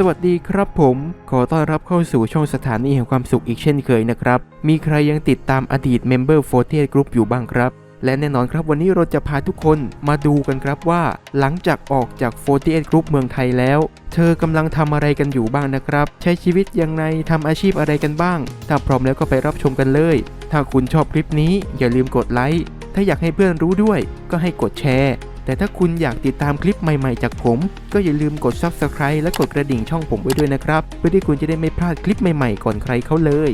สวัสดีครับผม ขอต้อนรับเข้าสู่ช่องสถานีแห่งความสุขอีกเช่นเคยนะครับ มีใครยังติดตามอดีตเมมเบอร์48 Group อยู่บ้างครับ และแน่นอนครับวันนี้เราจะพาทุกคนมาดูกันครับว่า หลังจากออกจาก48 Group เมืองไทยแล้ว เธอกำลังทำอะไรกันอยู่บ้างนะครับ ใช้ชีวิตยังไงทำอาชีพอะไรกันบ้าง ถ้าพร้อมแล้วก็ไปรับชมกันเลย ถ้าคุณชอบคลิปนี้อย่าลืมกดไลค์ถ้าอยากให้เพื่อนรู้ด้วย ก็ให้กดแชร์ แต่ถ้าคุณอยากติดตามคลิปใหม่ๆจากผม ก็อย่าลืมกด Subscribe และกดกระดิ่งช่องผมไว้ด้วยนะครับ เพื่อที่คุณจะได้ไม่พลาดคลิปใหม่ๆก่อนใครเขาเลย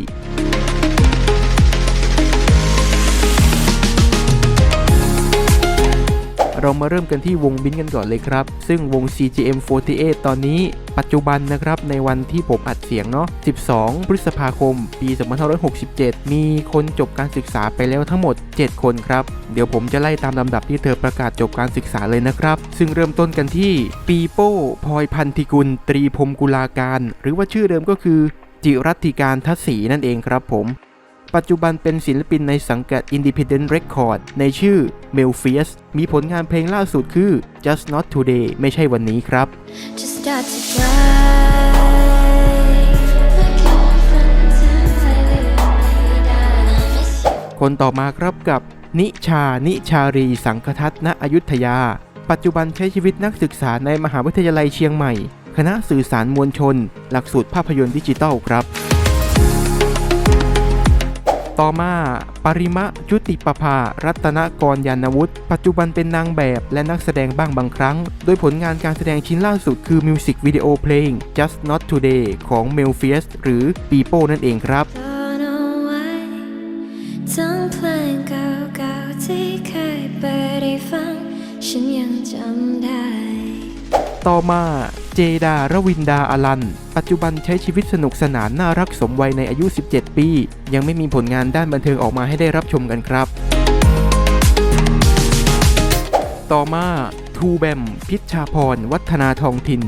เรามาเริ่มกันที่วงบินกันก่อนเลยครับ ซึ่งวง CGM48 ตอนนี้ปัจจุบันนะครับในวันที่ผมอัดเสียงเนาะ 12 พฤษภาคม ปี 2567 มีคนจบการศึกษาไปแล้วทั้งหมด 7 คนครับ เดี๋ยวผมจะไล่ตามลำดับที่เธอประกาศจบการศึกษาเลยนะครับ ซึ่งเริ่มต้นกันที่ปีโป้พลอยพันธิกุล ตรีพรมกุลาการ หรือว่าชื่อเดิมก็คือจิรัตติการทัศสีนั่นเองครับผม ปัจจุบันเป็นศิลปินในสังกัด Independent Record ในชื่อ m e l f i u s มีผลงานเพลงล่าสุดคือ Just Not Today ไม่ใช่วันนี้ครับ Just start to drive. Look at my friends and play with me, darling. I miss you. คนต่อมาครับกับ นิชา นิชารี สังคทัศนอยุธยา ปัจจุบันใช้ชีวิตนักศึกษาในมหาวิทยาลัยเชียงใหม่ คณะสื่อสารมวลชน หลักสูตรภาพยนตร์ดิจิทัลครับ ต่อมาปริมะจุติปภารัตนกรยานวุฒิปัจจุบันเป็นนางแบบและนักแสดงบ้างบางครั้ง โดยผลงานการแสดงชิ้นล่าสุดคือมิวสิกวิดีโอเพลง Just Not Today ของ m e l f i u s หรือ p e o p l e นั่นเองครับ Don't know why ทั้งเพลงเก่าๆที่เคยเปิดให้ฟังฉันยังจำได้ ต่อมา เจดารวินดาอลัน ปัจจุบันใช้ชีวิตสนุกสนานน่ารักสมวัยในอายุ 17 ปี ยังไม่มีผลงานด้านบันเทิงออกมาให้ได้รับชมกันครับ ต่อมาทูแบม พิชชาพร วัฒนาทองถิ่น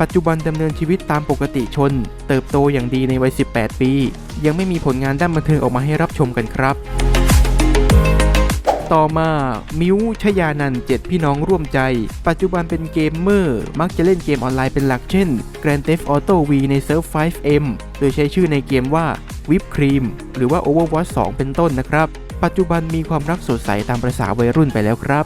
ปัจจุบันดำเนินชีวิตตามปกติชน เติบโตอย่างดีในวัย 18 ปี ยังไม่มีผลงานด้านบันเทิงออกมาให้รับชมกันครับ ต่อมา มิวชยานันเจ็ดพี่น้องร่วมใจ ปัจจุบันเป็นเกมเมอร์ มักจะเล่นเกมออนไลน์เป็นหลักเช่น Grand Theft Auto V ในเซิร์ฟ 5M โดยใช้ชื่อในเกมว่า Whip Cream หรือว่า Overwatch 2 เป็นต้นนะครับ ปัจจุบันมีความรักสดใสตามประษาวัยรุ่นไปแล้วครับ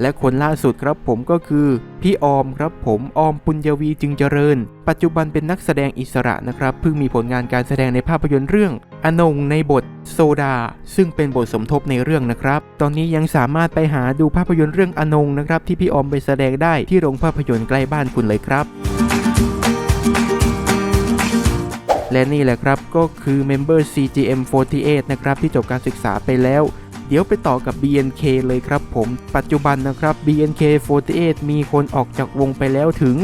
และคนล่าสุดครับผมก็คือพี่ออมครับผมออมปุญญวีจึงเจริญ ปัจจุบันเป็นนักแสดงอิสระนะครับเพิ่งมีผลงานการแสดงในภาพยนตร์เรื่อง อนงในบทโซดา ซึ่งเป็นบทสมทบในเรื่องนะครับ ตอนนี้ยังสามารถไปหาดูภาพยนตร์เรื่องอนงนะครับ ที่พี่ออมไปแสดงได้ที่โรงภาพยนตร์ใกล้บ้านคุณเลยครับและนี่แหละครับก็คือเมมเบอร์ CGM48 นะครับที่จบการศึกษาไปแล้ว เดี๋ยวไปต่อกับ BNK เลยครับผม ปัจจุบันนะครับ BNK48 มีคนออกจากวงไปแล้วถึง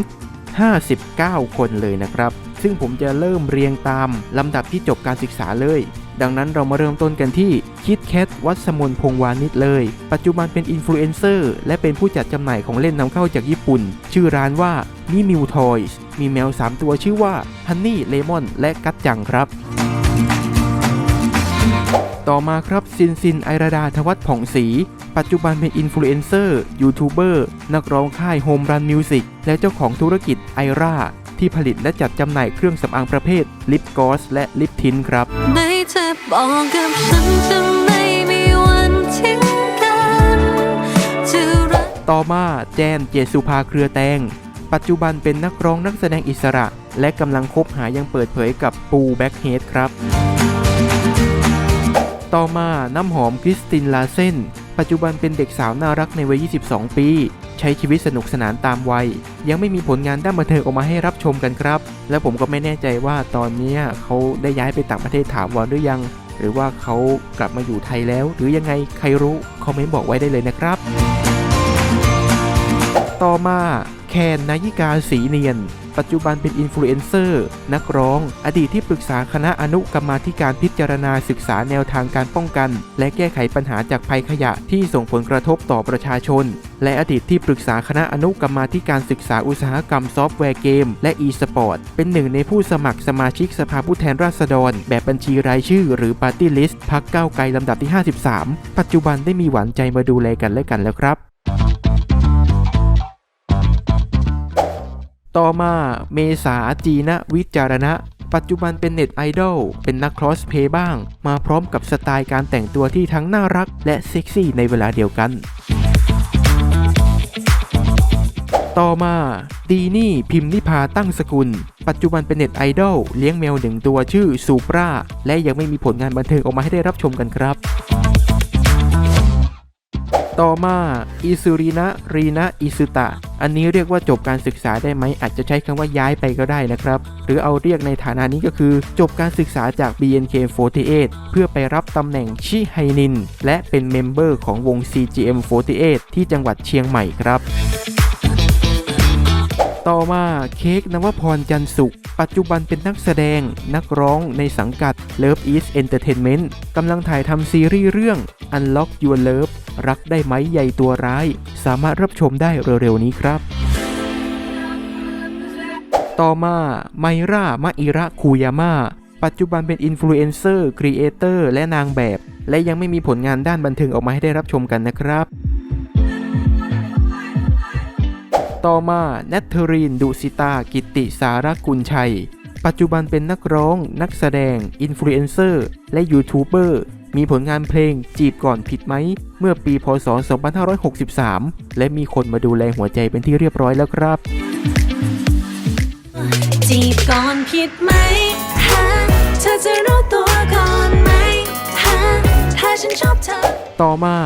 59 คนเลยนะครับ ซึ่งผมจะเริ่มเรียงตามลำดับที่จบการศึกษาเลย ดังนั้นเรามาเริ่มต้นกันที่คิดแคทวัสมนพงวานิชเลย ปัจจุบันเป็นอินฟลูเอนเซอร์และเป็นผู้จัดจำหน่ายของเล่นนำเข้าจากญี่ปุ่น ชื่อร้านว่ามิมิวทอยส์มีแมว 3 ตัวชื่อว่าฮันนี่เลมอนและกัจจังครับต่อมาครับซินซินไอราดาทวัฒผ่องศรีปัจจุบันเป็นอินฟลูเอนเซอร์ยูทูบเบอร์นักร้องค่ายโฮมรันมิวสิกและเจ้าของธุรกิจไอรา ที่ผลิตและจัดจำหน่ายเครื่องสำอางประเภทลิปกอสและลิปทินครับไม่เธอบอกกับฉันจะไม่มีวันทิ้งกันจะรักต่อมาแจนเจสุภาเครือแตง ปัจจุบันเป็นนักร้องนักแสดงอิสระ และกำลังคบหายังเปิดเผยกับปูแบ็คเฮดครับ ต่อมาน้ำหอมคริสตินลาเซน ปัจจุบันเป็นเด็กสาวน่ารักในวัย 22 ปี ใช้ชีวิตสนุกสนานตามวัย ยังไม่มีผลงานด้านบันเทิงออกมาให้รับชมกันครับ และผมก็ไม่แน่ใจว่าตอนนี้เขาได้ย้ายไปต่างประเทศถาวรหรือยัง หรือว่าเขากลับมาอยู่ไทยแล้ว หรือยังไงใครรู้คอมเมนต์บอกไว้ได้เลยนะครับ ต่อมาแคนนายิกาสีเนียน ปัจจุบันเป็นอินฟลูเอนเซอร์ นักร้อง อดีตที่ปรึกษาคณะอนุกรรมาธิการพิจารณาศึกษาแนวทางการป้องกัน และแก้ไขปัญหาจากภัยขยะที่ส่งผลกระทบต่อประชาชน และอดีตที่ปรึกษาคณะอนุกรรมาธิการศึกษาอุตสาหกรรมซอฟต์แวร์เกม และ e-sport เป็นหนึ่งในผู้สมัครสมาชิกสภาผู้แทนราษฎร แบบบัญชีรายชื่อ หรือ Party List พักเก้าไกลลำดับที่ 53 ปัจจุบันได้มีหวานใจมาดูแลกันและกันแล้วครับ ต่อมาเมษาจีนะวิจารณะ ปัจจุบันเป็นเน็ตไอดอลเป็นนักครอสเพย์บ้าง มาพร้อมกับสไตล์การแต่งตัวที่ทั้งน่ารัก และเซ็กซี่ในเวลาเดียวกัน ต่อมาดีนี่พิมพ์นิพาตั้งสกุล ปัจจุบันเป็นเน็ตไอดอลเลี้ยงแมวหนึ่งตัวชื่อซูปราและยังไม่มีผลงานบันเทิงออกมาให้ได้รับชมกันครับ ต่อมาอิซุรินะรีนะอิซุตะ อันนี้เรียกว่าจบการศึกษาได้ไหมอาจจะใช้คำว่าย้ายไปก็ได้นะครับ หรือเอาเรียกในฐานะนี้ก็คือ จบการศึกษาจาก BNK48 เพื่อไปรับตำแหน่งชิไฮนิน และเป็นเมมเบอร์ของวง CGM48 ที่จังหวัดเชียงใหม่ครับต่อมาเค้กนวพรจันทร์สุข ปัจจุบันเป็นนักแสดง นักร้องในสังกัด Love is Entertainment กำลังถ่ายทำซีรีส์เรื่อง Unlock Your Love รักได้ไหมใหญ่ตัวร้าย สามารถรับชมได้เร็วๆนี้ครับ ต่อมาไมร่ามะอิระคูยาม่าปัจจุบันเป็นอินฟลูเอนเซอร์ครีเอเตอร์และนางแบบ และยังไม่มีผลงานด้านบันเทิงออกมาให้ได้รับชมกันนะครับ ต่อมาแนทเธอรีนดุสิตา กิติสารกุลชัย ปัจจุบันเป็นนักร้อง นักแสดง อินฟลูเอนเซอร์ และยูทูบเบอร์ มีผลงานเพลงจีบก่อนผิดไหม เมื่อปีพศ 2563 และมีคนมาดูแลหัวใจเป็นที่เรียบร้อยแล้วครับ จีบก่อนผิดไหมฮะเธอจะรู้ตัวก่อนไหมฮะถ้าฉันชอบเธอ ต่อมา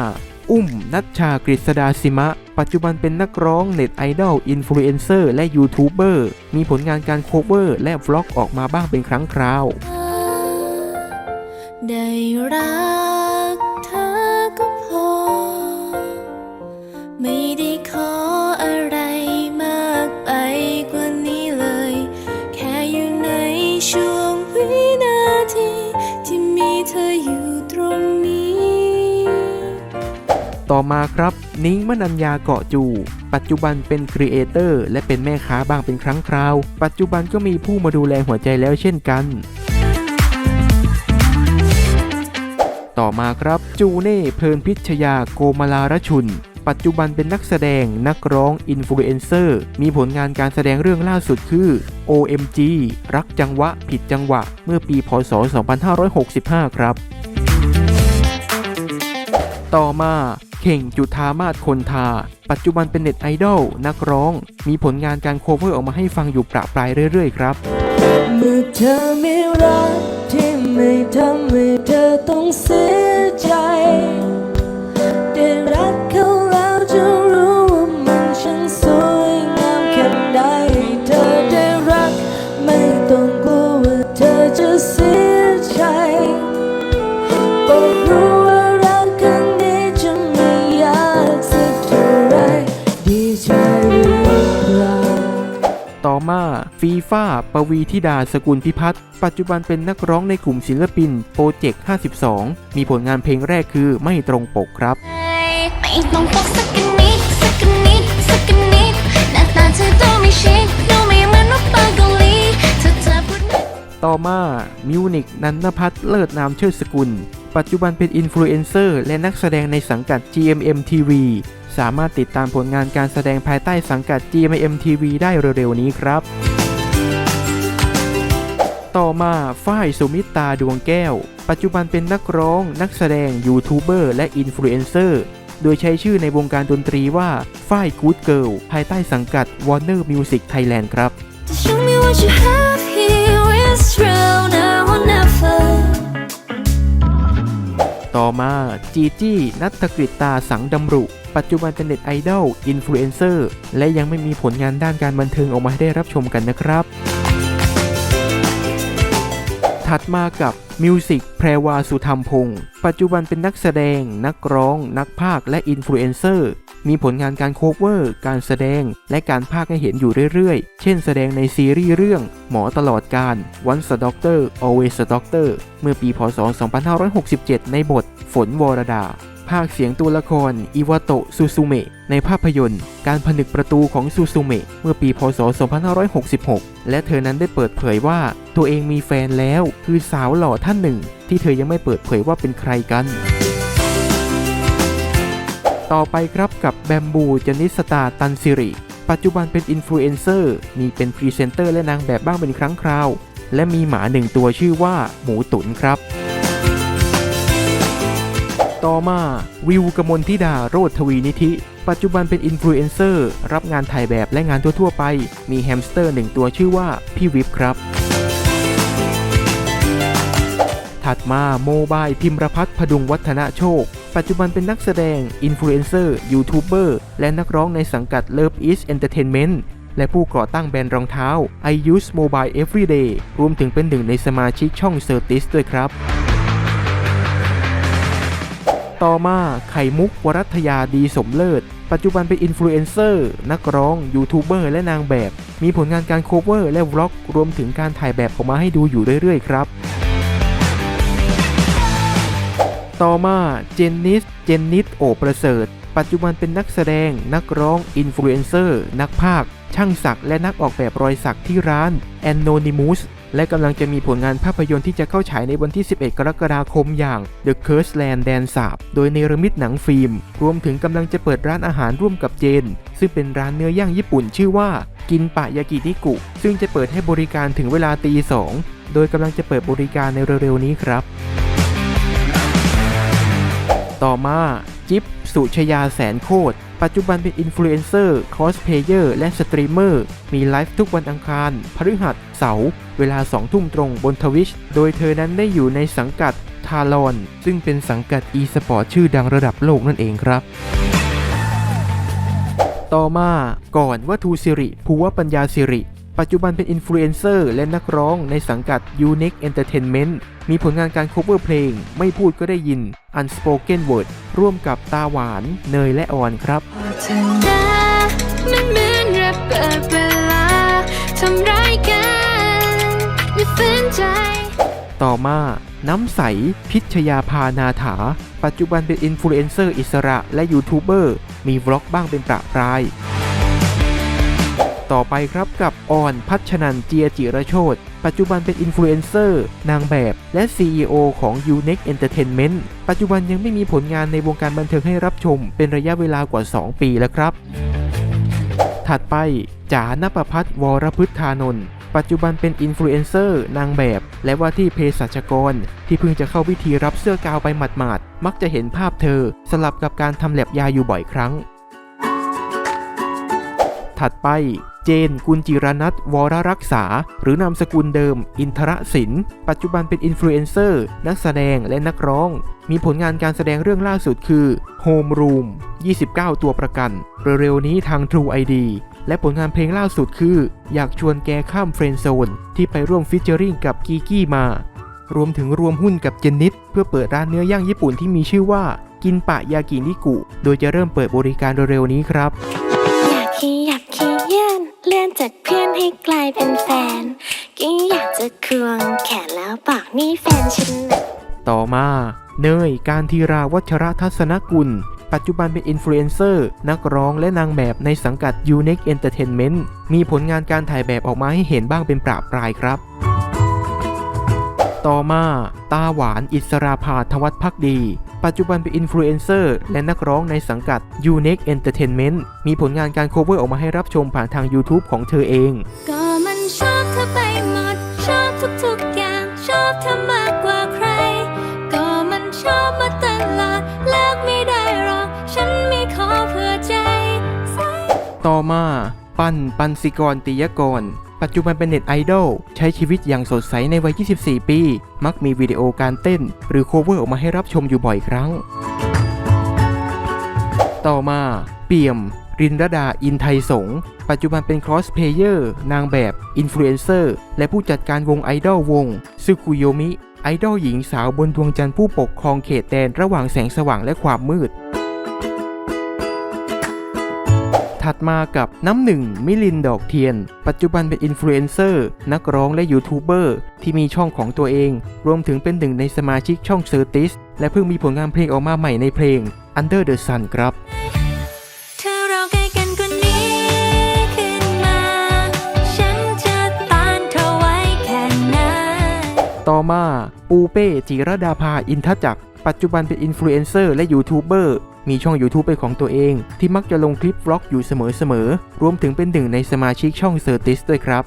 อุ้ม นัชชากฤษดาสิมะ ปัจจุบันเป็นนักร้องเน็ตไอดอลอินฟลูเอนเซอร์และยูทูบเบอร์มีผลงานการโคเวอร์และวล็อกออกมาบ้างเป็นครั้งคราว ได้รัก ต่อมาครับ นิ้งมนัญญาเกาะจู ปัจจุบันเป็นครีเอเตอร์และเป็นแม่ค้าบ้างเป็นครั้งคราว ปัจจุบันก็มีผู้มาดูแลหัวใจแล้วเช่นกัน ต่อมาครับจูเน่เพลินพิชยาโกมาลารชุน ปัจจุบันเป็นนักแสดงนักร้องอินฟลูเอนเซอร์มีผลงานการแสดงเรื่องล่าสุดคือ OMG รักจังหวะ ผิดจังหวะ เมื่อปีพศ 2565 ครับต่อมา เข่งจุธามาศคนทา ปัจจุบันเป็นเน็ตไอดอลนักร้อง มีผลงานการโคเวอร์ออกมาให้ฟังอยู่ประปรายเรื่อยๆครับเมื่อเธอไม่รักที่ไม่ทำให้เธอต้องเสียใจ ฟีฟ่าปวีธิดาสกุลพิพัฒน์ ปัจจุบันเป็นนักร้องในกลุ่มศิลปินโปรเจกต์52 มีผลงานเพลงแรกคือไม่ตรงปกครับ ไม่ต้องปกสักนิดสักนิดสักนิดหน้าตาเธอดูไม่ชิคดูไม่เหมือนนกปาเกาหลีเธอเธอพูดไม่ต่อมามิวนิกนันนพัฒน์เลิศนามเชิดสกุล ปัจจุบันเป็นอินฟลูเอนเซอร์และนักแสดงในสังกัด GMM TV สามารถติดตามผลงานการแสดงภายใต้สังกัด GMM TV ได้เร็วๆนี้ครับ ต่อมาฝ้ายสุมิตราดวงแก้ว ปัจจุบันเป็นนักร้อง นักแสดง ยูทูบเบอร์ และอินฟลูเอนเซอร์ โดยใช้ชื่อในวงการดนตรีว่าฝ้ายกู๊ดเกิลภายใต้สังกัด Warner Music Thailand ครับ To show me what you have here is true now or never ต่อมาจีจี้นัทกฤตตาสังดำรุ ปัจจุบันเป็นเน็ตไอดอล อินฟลูเอนเซอร์ และยังไม่มีผลงานด้านการบันเทิงออกมาให้ได้รับชมกันนะครับ ถัดมากับมิวสิกแพรวาสุธรรมพงศ์ปัจจุบันเป็นนักแสดง นักร้อง นักพากและอินฟลูเอนเซอร์ มีผลงานการโคเวอร์ การแสดง และการพากย์ให้เห็นอยู่เรื่อยๆ เช่นแสดงในซีรีส์เรื่อง หมอตลอดการ Once a Doctor Always a Doctor เมื่อปีพศ 2567 ในบท ฝนวรดา ภาคเสียงตัวละครอิวาโตะซูซูเมะในภาพยนตร์ การผนึกประตูของซูซูเมะเมื่อปีพศ 2566 และเธอนั้นได้เปิดเผยว่า ตัวเองมีแฟนแล้วคือสาวหล่อท่านหนึ่ง ที่เธอยังไม่เปิดเผยว่าเป็นใครกัน ต่อไปครับกับแบมบูจนิสตาตันซิริปัจจุบันเป็นอินฟลูเอนเซอร์มีเป็นพรีเซนเตอร์และนางแบบบ้างเป็นครั้งคราว และมีหมาหนึ่งตัวชื่อว่าหมูตุ๋นครับ ต่อมาวิวกมลธิดาโรธทวีนิธิ ปัจจุบันเป็นอินฟลูเอนเซอร์รับงานถ่ายแบบและงานทั่วๆไป มีแฮมสเตอร์หนึ่งตัวชื่อว่าพี่วิบครับ ถัดมาโมบายพิมรพัฒน์พดุงวัฒนโชค ปัจจุบันเป็นนักแสดง อินฟลูเอนเซอร์ยูทูบเบอร์และนักร้องในสังกัด Love is Entertainment และผู้ก่อตั้งแบรนด์รองเท้า I use mobile everyday รวมถึงเป็นหนึ่งในสมาชิกช่อง c e r t i s ด้วยครับ ต่อมาไข่มุกวรัตยาดีสมเลิศ ปัจจุบันเป็นอินฟลูเอนเซอร์ นักร้อง ยูทูบเบอร์ และนางแบบ มีผลงานการโคเวอร์ และวล็อก รวมถึงการถ่ายแบบออกมาให้ดูอยู่เรื่อย ๆ ครับ ต่อมาเจนนิส เจนนิส โอประเสริฐ ปัจจุบันเป็นนักแสดง นักร้อง อินฟลูเอนเซอร์ นักพากช่างสักและนักออกแบบรอยสักที่ร้าน Anonymous และกำลังจะมีผลงานภาพยนตร์ที่จะเข้าฉายในวันที่ 11 กรกฎาคมอย่าง The Curse Land แดนสาบ โดยเนรมิตหนังฟิล์ม รวมถึงกำลังจะเปิดร้านอาหารร่วมกับเจน ซึ่งเป็นร้านเนื้อย่างญี่ปุ่นชื่อว่า กินปะยากินิกุ ซึ่งจะเปิดให้บริการถึงเวลาตีสองโดยกำลังจะเปิดบริการในเร็วๆนี้ครับ ต่อมาจิ๊บสุชยาแสนโคตร ปัจจุบันเป็นอินฟลูเอนเซอร์คอสเพเยอร์และสตรีมเมอร์ มีไลฟ์ทุกวันอังคาร พฤหัส เสาร์ เวลา 2 ทุ่มตรงบนทวิช โดยเธอนั้นได้อยู่ในสังกัดทารอน ซึ่งเป็นสังกัด e สปอร์ตชื่อดังระดับโลกนั่นเองครับต่อมาก่อนวัตถุสิริภูวปัญญาสิริ ปัจจุบันเป็นอินฟลูเอนเซอร์และนักร้องในสังกัด Unique Entertainment มีผลงานการ cover เพลง ไม่พูดก็ได้ยิน Unspoken Word ร่วมกับตาหวาน เนยและออนครับต่อมาน้ำใส พิชยาพานาถา ปัจจุบันเป็นอินฟลูเอนเซอร์อิสระและยูทูบเบอร์ มีวล็อกบ้างเป็นประปราย ต่อไปครับกับออนพัชนันเจียจิระโชตปัจจุบันเป็นอินฟลูเอนเซอร์ นางแบบ และ CEO ของ Unique Entertainment ปัจจุบันยังไม่มีผลงานในวงการบันเทิงให้รับชม เป็นระยะเวลากว่า 2 ปีแล้วครับ ถัดไปจ๋านประพัฒวรพฤทธานนท์ปัจจุบันเป็นอินฟลูเอนเซอร์นางแบบ และว่าที่เภสัชกร ที่เพิ่งจะเข้าพิธีรับเสื้อกาวไปหมาดๆมักจะเห็นภาพเธอ สลับกับการทำแลบยาอยู่บ่อยครั้ง ถัดไป เจน กุลจิรนัทวรรักษา หรือนามสกุลเดิม อินทรศิลป์ปัจจุบันเป็นอินฟลูเอนเซอร์ นักแสดงและนักร้อง มีผลงานการแสดงเรื่องล่าสุดคือ Home Room 29 ตัวประกัน เร็วๆนี้ทาง True ID และผลงานเพลงล่าสุดคือ อยากชวนแกข้ามเฟรนด์โซนที่ไปร่วมฟิชเจอริงกับกีกี้มา รวมถึงรวมหุ้นกับเจนนิดเพื่อเปิดร้านเนื้อย่างญี่ปุ่นที่มีชื่อว่ากินปะยากินิกุ โดยจะเริ่มเปิดบริการเร็วๆนี้ครับ จากเพื่อนให้กลายเป็นแฟน ก็อยากจะควงแขนแล้วบอกนี่แฟนฉันนะต่อมา เนย การทีราวัชรทัศนกุล ปัจจุบันเป็นอินฟลูเอนเซอร์ นักร้องและนางแบบในสังกัด Unique Entertainment มีผลงานการถ่ายแบบออกมาให้เห็นบ้างเป็นประปรายครับ ต่อมาตาหวานอิสราภาทวัฒพักดี ปัจจุบันเป็นอินฟลูเอนเซอร์และนักร้องในสังกัด Unique Entertainment มีผลงานการโคเวอร์ออกมาให้รับชมผ่านทาง YouTube ของเธอเอง ก็มันชอบเธอไปหมด ชอบทุกๆอย่างชอบเธอมากกว่าใคร ก็มันชอบมาตลอดเลิกไม่ได้หรอก ฉันไม่ขอเพื่อใจ ต่อมา ปันปันสิกรติยกร ปัจจุบันเป็นเน็ตไอดอลใช้ชีวิตอย่างสดใสในวัย 24 ปี มักมีวิดีโอการเต้น หรือโคเวอร์ออกมาให้รับชมอยู่บ่อยครั้ง ต่อมา เปี่ยม รินรดาอินไทยสง ปัจจุบันเป็นครอสเพลเยอร์ นางแบบ อินฟลูเอนเซอร์ และผู้จัดการวงไอดอลวงซึคุโยมิไอดอลหญิงสาวบนดวงจันทร์ผู้ปกครองเขตแดนระหว่างแสงสว่างและความมืด ถัดมากับน้ำหนึ่งมิลินดอกเทียน ปัจจุบันเป็นอินฟลูเอนเซอร์นักร้องและยูทูบเบอร์ที่มีช่องของตัวเอง รวมถึงเป็นหนึ่งในสมาชิกช่องเซอร์ติสและเพิ่งมีผลงานเพลงออกมาใหม่ในเพลง Under the Sun ครับเธอรอใกล้กันกว่านี้ขึ้นมาฉันจะต้านเธอไว้แค่ไหนต่อมา ปูเป้จิรดาภาอินทจักร ปัจจุบันเป็นอินฟลูเอนเซอร์และยูทูบเบอร์ มีช่อง YouTube เป็นของตัวเอง ที่มักจะลงคลิปวล็อกอยู่เสมอๆ รวมถึงเป็นหนึ่งในสมาชิกช่องเซอร์ติสด้วยครับ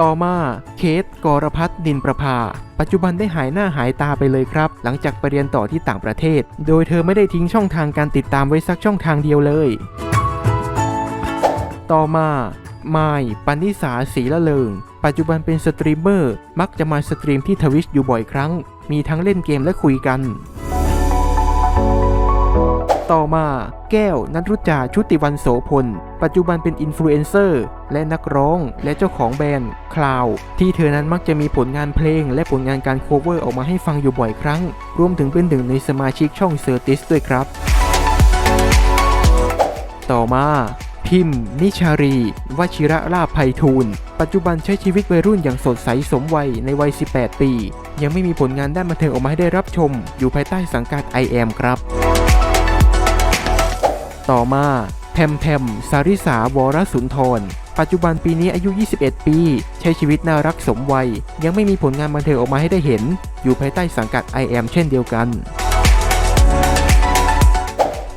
ต่อมาเคสกรพัฒนินประภาปัจจุบันได้หายหน้าหายตาไปเลยครับ หลังจากไปเรียนต่อที่ต่างประเทศ โดยเธอไม่ได้ทิ้งช่องทางการติดตามไว้สักช่องทางเดียวเลย ต่อมาไมายปันิสาศรีละเลิง ปัจจุบันเป็นสตรีมเมอร์ มักจะมาสตรีมที่ทวิชอยู่บ่อยครั้ง มีทั้งเล่นเกมและคุยกัน ต่อมาแก้วนัทรุจาชุติวันโสพล ปัจจุบันเป็นอินฟลูเอนเซอร์และนักร้องและเจ้าของแบรนด์คลาวที่เธอนั้นมักจะมีผลงานเพลง และผลงานการโคเวอร์ออกมาให้ฟังอยู่บ่อยครั้ง รวมถึงเป็นหนึ่งในสมาชิกช่องเซอร์ติสด้วยครับ ต่อมา พิมพ์ นิชารี วชิระลาภไพฑูรย์ปัจจุบันใช้ชีวิตวัยรุ่นอย่างสดใสสมวัยในวัย 18 ปี ยังไม่มีผลงานด้านบันเทิงออกมาให้ได้รับชม อยู่ภายใต้สังกัด i am ครับ ต่อมาแพมแพมสาริสาวรสุนทร ปัจจุบันปีนี้อายุ 21 ปี ใช้ชีวิตน่ารักสมวัย ยังไม่มีผลงานบันเทิงออกมาให้ได้เห็น อยู่ภายใต้สังกัด i am เช่นเดียวกัน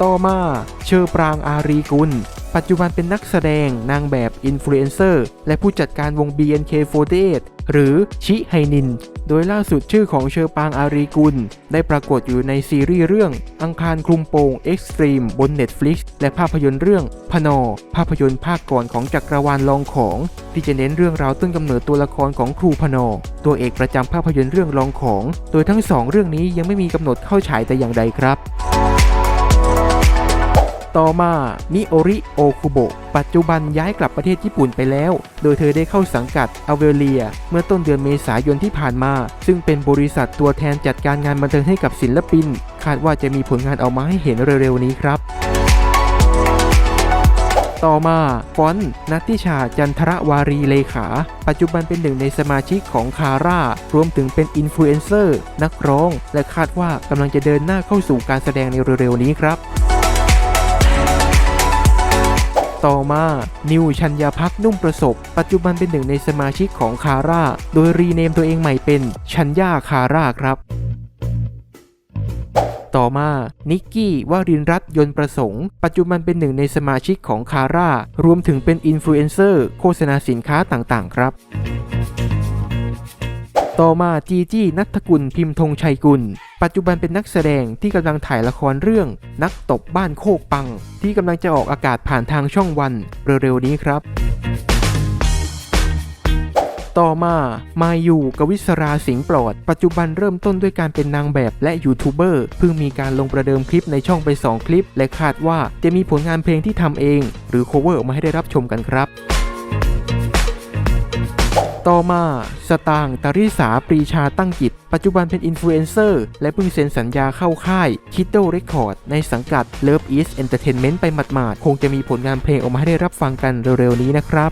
ต่อมา เชอปรางอารีกุล ปัจจุบันเป็นนักแสดง นางแบบอินฟลูเอนเซอร์และผู้จัดการวง BNK48 หรือชิไฮนิน โดยล่าสุดชื่อของเชอปางอารีกุล ได้ปรากฏอยู่ในซีรีส์เรื่อง อังคารคลุมโปง Extreme บน Netflix และภาพยนตร์เรื่องพนอ ภาพยนตร์ภาคก่อนของจักรวาลลองของ ที่จะเน้นเรื่องราวต้นกำเนิดตัวละครของครูพนอ ตัวเอกประจำภาพยนตร์เรื่องลองของ โดยทั้งสองเรื่องนี้ยังไม่มีกำหนดเข้าฉายแต่อย่างใดครับ ต่อมามิโอริโอคุโบะปัจจุบันย้ายกลับประเทศญี่ปุ่นไปแล้ว โดยเธอได้เข้าสังกัดอเวเลีย เมื่อต้นเดือนเมษายนที่ผ่านมา ซึ่งเป็นบริษัทตัวแทนจัดการงานบันเทิงให้กับศิลปิน คาดว่าจะมีผลงานออกมาให้เห็นเร็วๆนี้ครับต่อมาฟอนนัตติชาจันทรวารีเลขา ปัจจุบันเป็นหนึ่งในสมาชิกของคาร่า รวมถึงเป็นอินฟลูเอนเซอร์ นักร้อง และคาดว่ากำลังจะเดินหน้าเข้าสู่การแสดงในเร็วๆนี้ครับ ต่อมา นิวชัญญาพักนุ่มประสบ ปัจจุบันเป็นหนึ่งในสมาชิกของคาร่า โดยรีเนมตัวเองใหม่เป็นชัญญาคาร่าครับต่อมา นิกกี้วารินรัตน์ยนประสงค์ ปัจจุบันเป็นหนึ่งในสมาชิกของคาร่า รวมถึงเป็นอินฟลูเอนเซอร์ โฆษณาสินค้าต่างๆ ครับ ต่อมาจีจี้นัทกุลพิมพ์ธงชัยกุล ปัจจุบันเป็นนักแสดงที่กำลังถ่ายละครเรื่อง นักตบบ้านโคกปัง ที่กำลังจะออกอากาศผ่านทางช่องวันเร็วๆนี้ครับ ต่อมามาอยู่กวิศราสิงห์ปลอด ปัจจุบันเริ่มต้นด้วยการเป็นนางแบบและยูทูบเบอร์เพิ่งมีการลงประเดิมคลิปในช่องไป 2 คลิป และคาดว่าจะมีผลงานเพลงที่ทำเอง หรือ cover ออกมาให้ได้รับชมกันครับ ต่อมาสตางค์ตริสาปรีชาตั้งกิจ ปัจจุบันเป็นอินฟลูเอนเซอร์และเพิ่งเซ็นสัญญาเข้าค่าย Kiddo Record ในสังกัด Love East Entertainment ไปหมาดๆ คงจะมีผลงานเพลงออกมาให้ได้รับฟังกันเร็วๆนี้นะครับ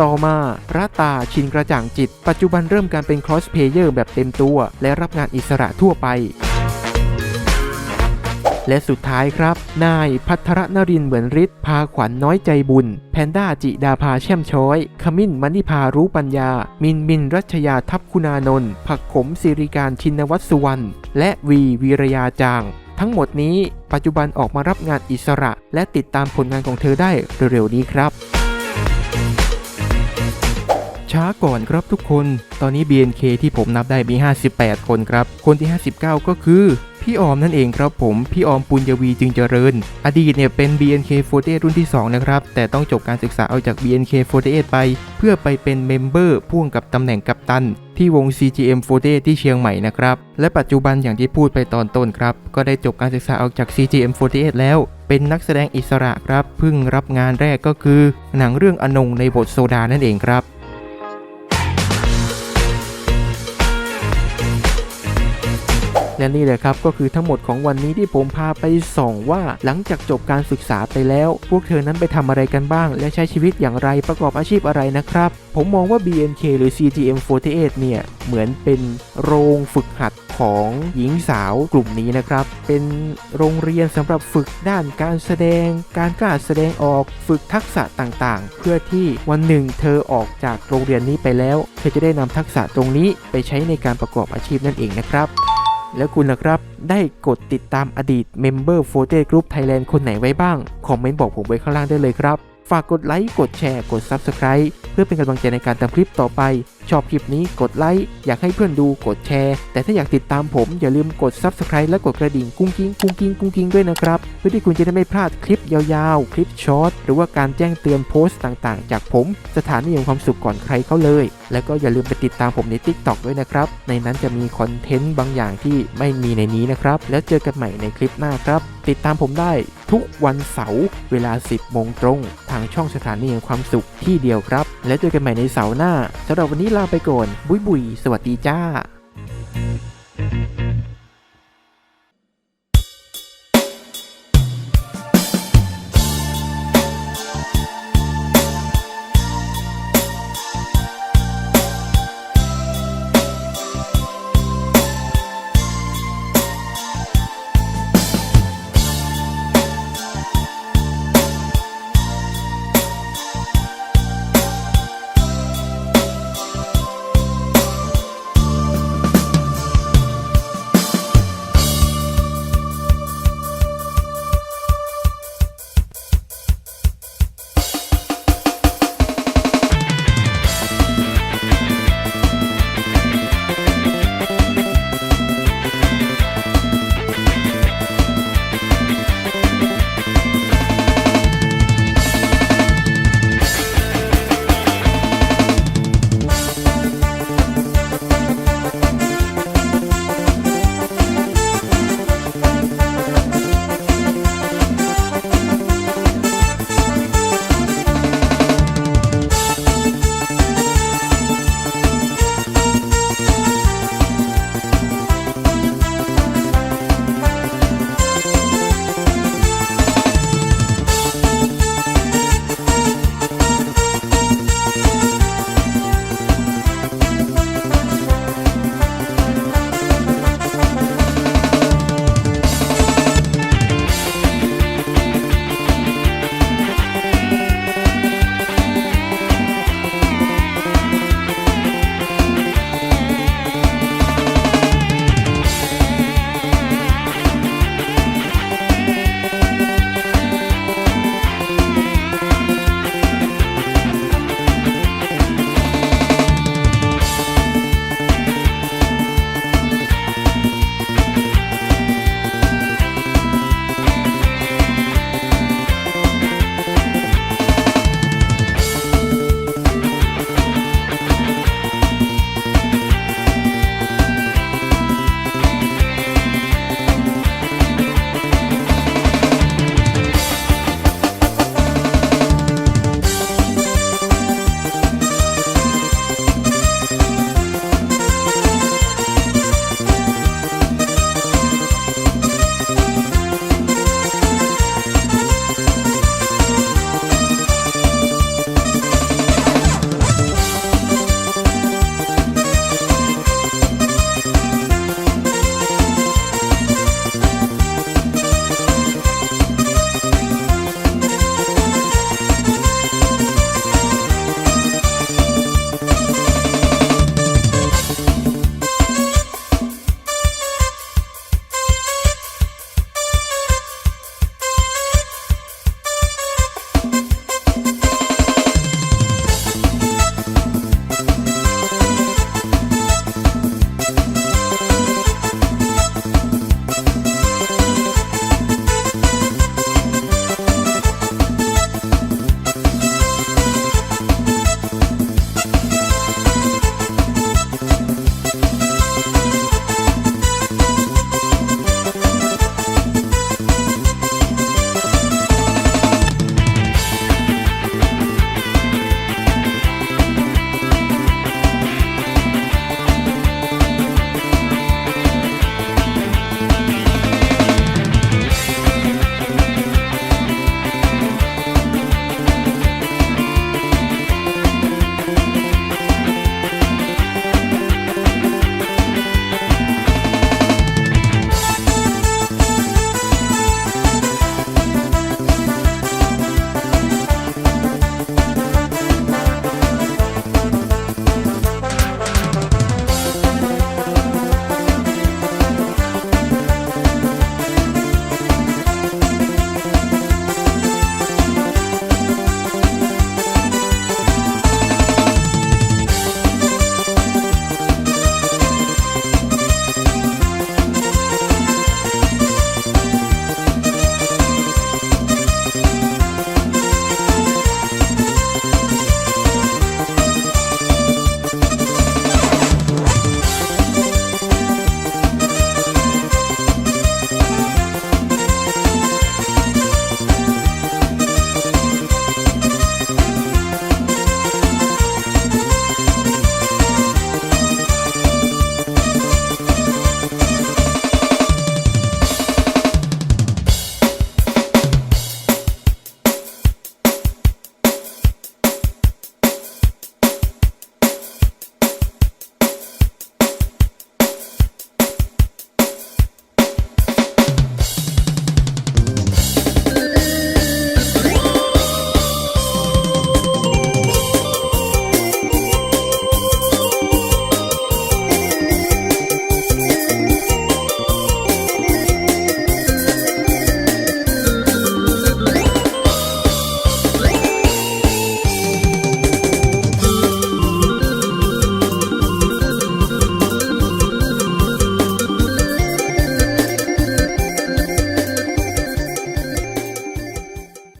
ต่อมาระตาชินกระจ่างจิต ปัจจุบันเริ่มการเป็นค o อสเพลเยอร์แบบเต็มตัว และรับงานอิสระทั่วไป และสุดท้ายครับ นายพัทรนรินเหมือนฤทธิ์พาขวัญน้อยใจบุญ แพนด้าจิดาภาแช่มช้อย ขมิ้นมณิพารู้ปัญญา มินมินรัชยาทัพคุณานนท์ผักขมสิริการชินวัตรสุวรรณ และวีวีรยาจาง ทั้งหมดนี้ปัจจุบันออกมารับงานอิสระ และติดตามผลงานของเธอได้เร็วๆนี้ครับช้าก่อนครับทุกคน ตอนนี้ BNK ที่ผมนับได้มี 58 คนครับ คนที่ 59 ก็คือ พี่ออมนั่นเองครับผม พี่ออมปุญญวีจึงเจริญ อดีตเนี่ยเป็น BNK48 รุ่นที่ 2 นะครับ แต่ต้องจบการศึกษาเอาจาก BNK48 ไป เพื่อไปเป็นเมมเบอร์พ่วงกับตำแหน่งกัปตัน ที่วง CGM48 ที่เชียงใหม่นะครับ และปัจจุบันอย่างที่พูดไปตอนต้นครับ ก็ได้จบการศึกษาออกจาก CGM48 แล้ว เป็นนักแสดงอิสระครับเพิ่งรับงานแรกก็คือ หนังเรื่องอนงในบทโซดานั่นเองครับ และนี่แหละครับก็คือทั้งหมดของวันนี้ที่ผมพาไปส่องว่า หลังจากจบการศึกษาไปแล้ว พวกเธอนั้นไปทำอะไรกันบ้าง และใช้ชีวิตอย่างไรประกอบอาชีพอะไรนะครับ ผมมองว่า BNK หรือ CGM48 เนี่ย เหมือนเป็นโรงฝึกหัดของหญิงสาวกลุ่มนี้นะครับ เป็นโรงเรียนสำหรับฝึกด้านการแสดง การกล้าแสดงออกฝึกทักษะต่างๆ เพื่อที่วันหนึ่งเธอออกจากโรงเรียนนี้ไปแล้ว เธอจะได้นำทักษะตรงนี้ไปใช้ในการประกอบอาชีพนั่นเองนะครับ แล้วคุณล่ะครับ ได้กดติดตามอดีตเมมเบอร์โฟเต้กรุ๊ปไทยแลนด์คนไหนไว้บ้าง คอมเมนต์บอกผมไว้ข้างล่างได้เลยครับ ฝากกดไลค์ กดแชร์ กด Subscribe เพื่อเป็นกำลังใจในการทำคลิปต่อไป ชอบคลิปนี้กดไลค์อยากให้เพื่อนดูกดแชร์ แต่ถ้าอยากติดตามผมอย่าลืมกด Subscribe และกดกระดิ่งกุ้งกิ้งกุ้งกิ้งกุ้งกิ้งด้วยนะครับ เพื่อที่คุณจะได้ไม่พลาดคลิปยาวๆ คลิปช็อตหรือว่าการแจ้งเตือนโพสต์ต่างๆ จากผม สถานีแห่งความสุขก่อนใครเขาเลย แล้วก็อย่าลืมไปติดตามผมใน TikTok ด้วยนะครับในนั้นจะมีคอนเทนต์บางอย่างที่ไม่มีในนี้นะครับแล้วเจอกันใหม่ในคลิปหน้าครับติดตามผมได้ทุกวันเสาร์เวลา 10 โมงตรง ทางช่องสถานีแห่งความสุขที่เดียวครับ และเจอกันใหม่ในเสาร์หน้าสำหรับวันนี้ลาไปก่อน บุยบุย สวัสดีจ้า